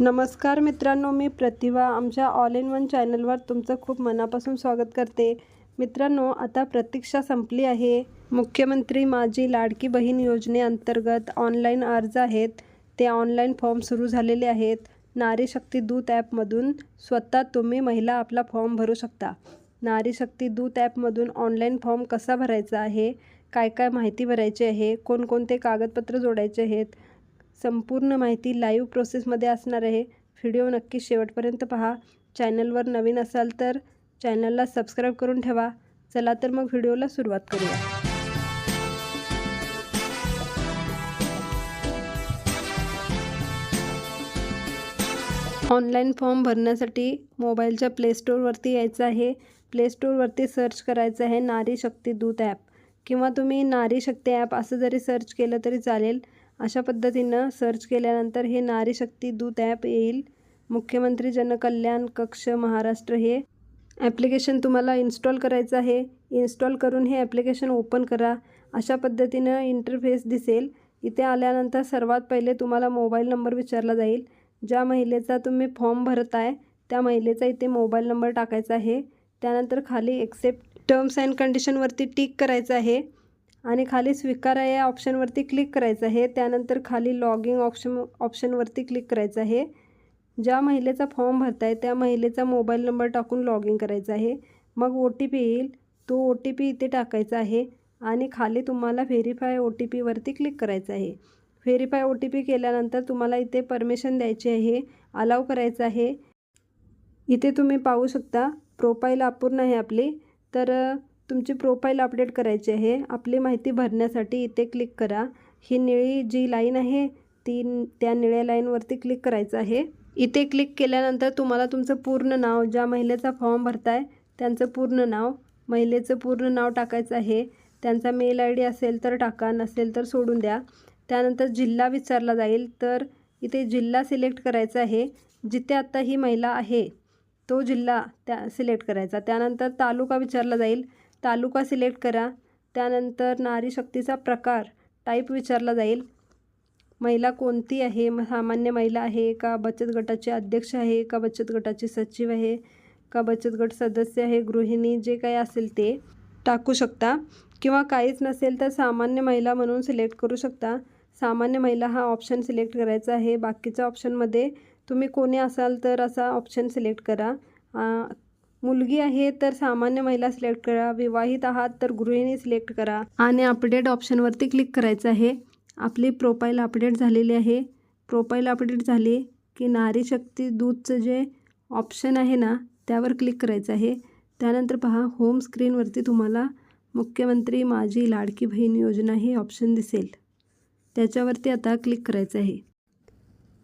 नमस्कार मित्रांनो मी प्रतिभा. आमच्या ऑल इन वन चॅनलवर तुमचं खूप मनापासून स्वागत करते. मित्रांनो आता प्रतीक्षा संपली आहे. मुख्यमंत्री माझी लाडकी बहीण योजनेअंतर्गत ऑनलाईन अर्ज आहेत. ते ऑनलाईन फॉर्म सुरू झालेले आहेत. नारी शक्ती दूत ॲपमधून स्वतः तुम्ही महिला आपला फॉर्म भरू शकता. नारी शक्ती दूत ॲपमधून ऑनलाईन फॉर्म कसा भरायचा आहे? काय काय माहिती भरायची आहे? कोणकोणते कागदपत्र जोडायचे आहेत? संपूर्ण माहिती लाईव्ह प्रोसेसमध्ये असणार आहे. व्हिडिओ नक्की शेवटपर्यंत पहा. चॅनलवर नवीन असाल तर चॅनलला सबस्क्राईब करून ठेवा. चला तर मग व्हिडिओला सुरुवात करूया. ऑनलाईन फॉर्म भरण्यासाठी मोबाईलच्या प्लेस्टोरवरती यायचं आहे. प्लेस्टोरवरती सर्च करायचं आहे नारी शक्ती दूत ॲप किंवा तुम्ही नारी शक्ती ॲप असं जरी सर्च केलं तरी चालेल. अशा पद्धतीनं सर्च केल्यानंतर हे नारी शक्ती दूत ॲप येईल. मुख्यमंत्री जनकल्याण कक्ष महाराष्ट्र. हे ॲप्लिकेशन तुम्हाला इन्स्टॉल करायचं आहे. इन्स्टॉल करून हे ॲप्लिकेशन ओपन करा. अशा पद्धतीनं इंटरफेस दिसेल. इथे आल्यानंतर सर्वात पहिले तुम्हाला मोबाईल नंबर विचारला जाईल. ज्या महिलेचा तुम्ही फॉर्म भरत आहे त्या महिलेचा इथे मोबाईल नंबर टाकायचा आहे. त्यानंतर खाली एक्सेप्ट टर्म्स अँड कंडिशनवरती टिक करायचं आहे. आणि खाली स्वीकारा या ऑप्शनवरती क्लिक करायचं आहे. त्यानंतर खाली लॉगिंग ऑप्शन ऑप्शनवरती क्लिक करायचं आहे. ज्या महिलेचा फॉर्म भरताय त्या महिलेचा मोबाईल नंबर टाकून लॉगिंग करायचा करायचं आहे. मग ओ टी पी येईल. तो ओ टी पी इथे टाकायचा आहे आणि खाली तुम्हाला व्हेरीफाय ओ टी पीवरती क्लिक करायचं आहे. व्हेरीफाय ओ टी पी केल्यानंतर तुम्हाला इथे परमिशन द्यायची आहे. अलाव करायचं आहे. इथे तुम्ही पाहू शकता प्रोफाईल अपूर्ण आहे आपली. तर तुमची प्रोफाईल अपडेट करायची आहे. आपली माहिती भरण्यासाठी इथे क्लिक करा. ही निळी जी लाईन आहे ती त्या निळ्या लाईनवरती क्लिक करायचं आहे. इथे क्लिक केल्यानंतर तुम्हाला तुमचं पूर्ण नाव ज्या महिलेचा फॉर्म भरताय त्यांचं पूर्ण नाव महिलेचं पूर्ण नाव टाकायचं आहे. त्यांचा मेल आय डी असेल तर टाका नसेल तर सोडून द्या. त्यानंतर जिल्हा विचारला जाईल तर इथे जिल्हा सिलेक्ट करायचा आहे. जिथे आत्ता ही महिला आहे तो जिल्हा त्या सिलेक्ट करायचा. त्यानंतर तालुका विचारला जाईल तालुका सिलेक्ट करा. त्यानंतर नारी शक्तीचा प्रकार टाईप विचारला जाईल. महिला कोणती आहे? म सामान्य महिला आहे का बचत गटाचे अध्यक्ष आहे का बचत गटाचे सचिव आहे का बचत गट सदस्य आहे? गृहिणी जे काही असेल ते टाकू शकता. किंवा काहीच नसेल तर सामान्य महिला म्हणून सिलेक्ट करू शकता. सामान्य महिला हा ऑप्शन सिलेक्ट करायचा आहे. बाकीच्या ऑप्शनमध्ये तुम्ही कोणी असाल तर असा ऑप्शन सिलेक्ट करा. मुलगी आहे तर सामान्य महिला सिलेक्ट करा विवाहित आहात तर गृहिणी सिलेक्ट करा. आणि अपडेट ऑप्शनवरती क्लिक करायचं आहे. आपली प्रोफाईल अपडेट झालेली आहे. प्रोफाईल अपडेट झाली की नारी शक्ती दूधचं जे ऑप्शन आहे ना त्यावर क्लिक करायचं आहे. त्यानंतर पहा होम स्क्रीनवरती तुम्हाला मुख्यमंत्री माझी लाडकी बहीण योजना हे ऑप्शन दिसेल. त्याच्यावरती आता क्लिक करायचं आहे.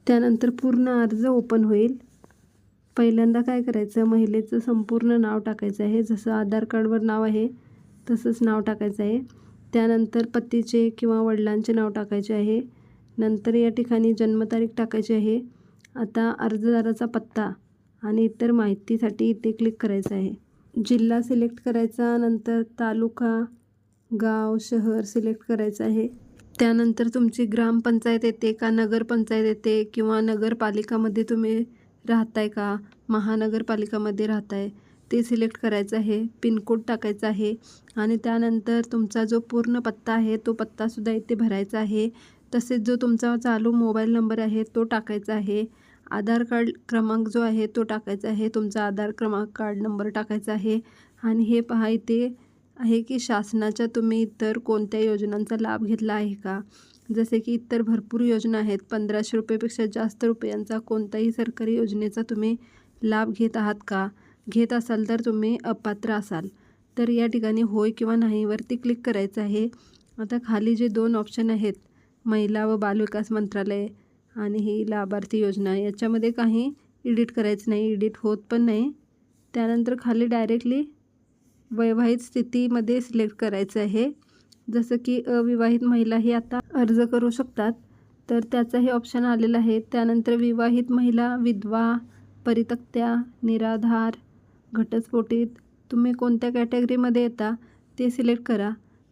त्यानंतर पूर्ण अर्ज ओपन होईल. पहिल्यांदा काय करायचं महिलेचं संपूर्ण नाव टाकायचं आहे. जसं आधार कार्डवर नाव आहे तसंच नाव टाकायचं आहे. त्यानंतर पतीचे किंवा वडिलांचे नाव टाकायचे आहे. नंतर या ठिकाणी जन्मतारीख टाकायची आहे. आता अर्जदाराचा पत्ता आणि इतर माहितीसाठी इथे क्लिक करायचं आहे. जिल्हा सिलेक्ट करायचा नंतर तालुका गाव शहर सिलेक्ट करायचं आहे. त्यानंतर तुमची ग्रामपंचायत येते का नगरपंचायत येते किंवा नगरपालिकामध्ये तुम्ही राहताय का? महानगरपालिकामध्ये राहताय. ते सिलेक्ट करायचं आहे पिनकोड टाकायचा आहे आणि त्यानंतर तुमचा जो पूर्ण पत्ता आहे तो पत्तासुद्धा इथे भरायचा आहे. तसेच जो तुमचा चालू मोबाईल नंबर आहे तो टाकायचा आहे. आधार कार्ड क्रमांक जो आहे तो टाकायचा आहे. तुमचा आधार क्रमांक कार्ड नंबर टाकायचा आहे. आणि हे पहा इथे आहे की शासनाच्या तुम्ही इतर कोणत्या योजनांचा लाभ घेतला आहे का? जसे की इतर भरपूर योजना आहेत. पंधराशे रुपयेपेक्षा जास्त रुपयांचा कोणत्याही सरकारी योजनेचा तुम्ही लाभ घेत आहात का? घेत असाल तर तुम्ही अपात्र असाल. तर या ठिकाणी होय किंवा नाहीवरती क्लिक करायचं आहे. आता खाली जे दोन ऑप्शन आहेत महिला व बालविकास मंत्रालय आणि ही लाभार्थी योजना याच्यामध्ये काही एडिट करायचं नाही एडिट होत पण नाही. त्यानंतर खाली डायरेक्टली वैवाहित स्थितीमध्ये सिलेक्ट करायचं आहे. जसं की अविवाहित महिला ही आता अर्ज करू शकतात. तर त्याचाही ऑप्शन आलेला आहे. त्यानंतर विवाहित महिला विधवा परितक्त्या निराधार घटस्फोटीत तुम्ही कोणत्या कॅटेगरीमध्ये येता ते सिलेक्ट करा.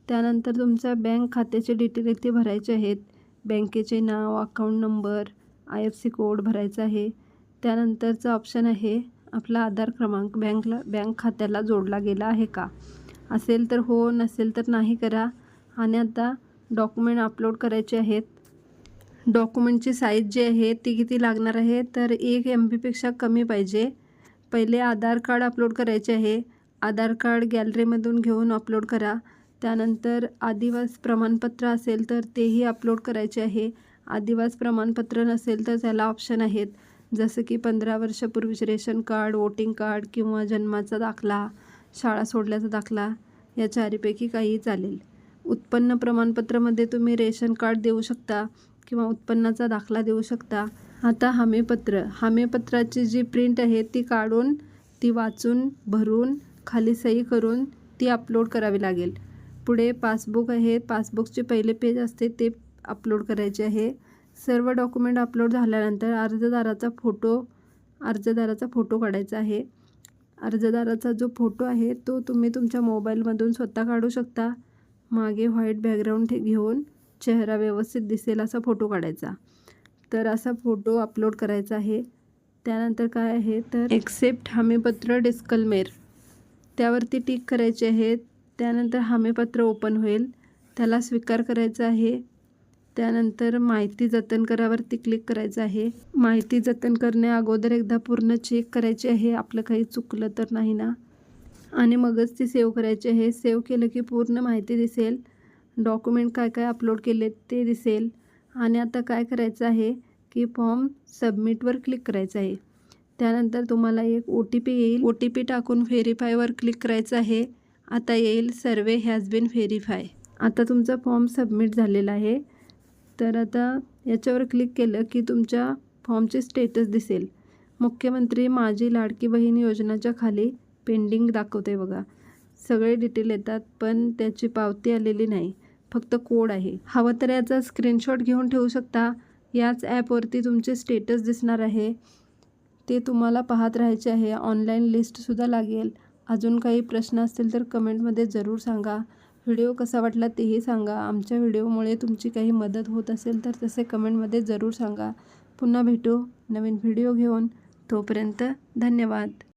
त्यानंतर तुमच्या बँक खात्याचे डिटेल इथे भरायचे आहेत. बँकेचे नाव account number I F C code भरायचा आहे. त्यानंतरचं ऑप्शन आहे आपला आधार क्रमांक बँकला बँक खात्याला जोडला गेला आहे का? असेल तर हो नसेल तर नाही करा. आणि आता डॉक्युमेंट अपलोड करायचे आहेत. डॉक्युमेंटची साईज जी आहे ती किती लागणार आहे? तर एक एम बीपेक्षा कमी पाहिजे. पहिले आधार कार्ड अपलोड करायचे आहे. आधार कार्ड गॅलरीमधून घेऊन अपलोड करा. त्यानंतर आदिवास प्रमाणपत्र असेल तर तेही अपलोड करायचे आहे. आदिवास प्रमाणपत्र नसेल तर त्याला ऑप्शन आहेत. जसं की पंधरा वर्षापूर्वीचे रेशन कार्ड वोटिंग कार्ड किंवा जन्माचा दाखला शाळा सोडल्याचा दाखला या चारीपैकी काहीही चालेल. उत्पन्न प्रमाणपत्रामध्ये तुम्ही रेशन कार्ड देऊ शकता किंवा उत्पन्नाचा दाखला देऊ शकता. आता हमीपत्र. हमीपत्राची जी प्रिंट आहे ती काढून ती वाचून भरून खाली सही करून ती अपलोड करावी लागेल. पुढे पासबुक आहे पासबुकचे पहिले पेज असते ते अपलोड करायचे आहे. सर्व डॉक्युमेंट अपलोड झाल्यानंतर अर्जदाराचा फोटो अर्जदाराचा फोटो काढायचा आहे. अर्जदाराचा जो फोटो आहे तो तुम्ही तुमच्या मोबाईलमधून स्वतः काढू शकता. मागे व्हाईट बॅकग्राऊंड ठे घेऊन चेहरा व्यवस्थित दिसेल असा फोटो काढायचा. तर असा फोटो अपलोड करायचा आहे. त्यानंतर काय आहे? तर एक्सेप्ट हमीपत्र डिस्कलमेर. त्यावरती टिक करायचे आहे. त्यानंतर हमीपत्र ओपन होईल. त्याला स्वीकार करायचा आहे. त्यानंतर माहिती जतन करावरती क्लिक करायचं आहे. माहिती जतन करण्या अगोदर एकदा पूर्ण चेक करायची आहे. आपलं काही चुकलं तर नाही ना? आणि मगच ती सेव्ह करायची आहे. सेव्ह केलं की पूर्ण माहिती दिसेल. डॉक्युमेंट काय काय अपलोड केले ते दिसेल. आणि आता काय करायचं आहे की फॉर्म सबमिटवर क्लिक करायचं आहे. त्यानंतर तुम्हाला एक ओ टी पी येईल. ओ टी पी टाकून व्हेरीफायवर क्लिक करायचं आहे. आता येईल सर्वे हॅज बीन व्हेरीफाय आता तुमचा फॉर्म सबमिट झालेला आहे. तर आता याच्यावर क्लिक केलं की तुमच्या फॉर्मचे स्टेटस दिसेल. मुख्यमंत्री माझी लाडकी बहीण योजनाच्या खाली पेंडिंग दाखवते बघा. सगळे डिटेल येतात पण त्याची पावती आलेली नाही. फक्त कोड आहे. हवं तर याचा स्क्रीनशॉट घेऊन ठेवू शकता. याच ॲपवरती तुमचे स्टेटस दिसणार आहे. ते तुम्हाला पाहत राहायचे आहे. ऑनलाईन लिस्टसुद्धा लागेल. अजून काही प्रश्न असतील तर कमेंटमध्ये जरूर सांगा. व्हिडिओ कसा वाटला तेही सांगा. आमच्या व्हिडिओमुळे तुमची काही मदत होत असेल तर तसे कमेंटमध्ये जरूर सांगा. पुन्हा भेटू नवीन व्हिडिओ घेऊन. तोपर्यंत धन्यवाद.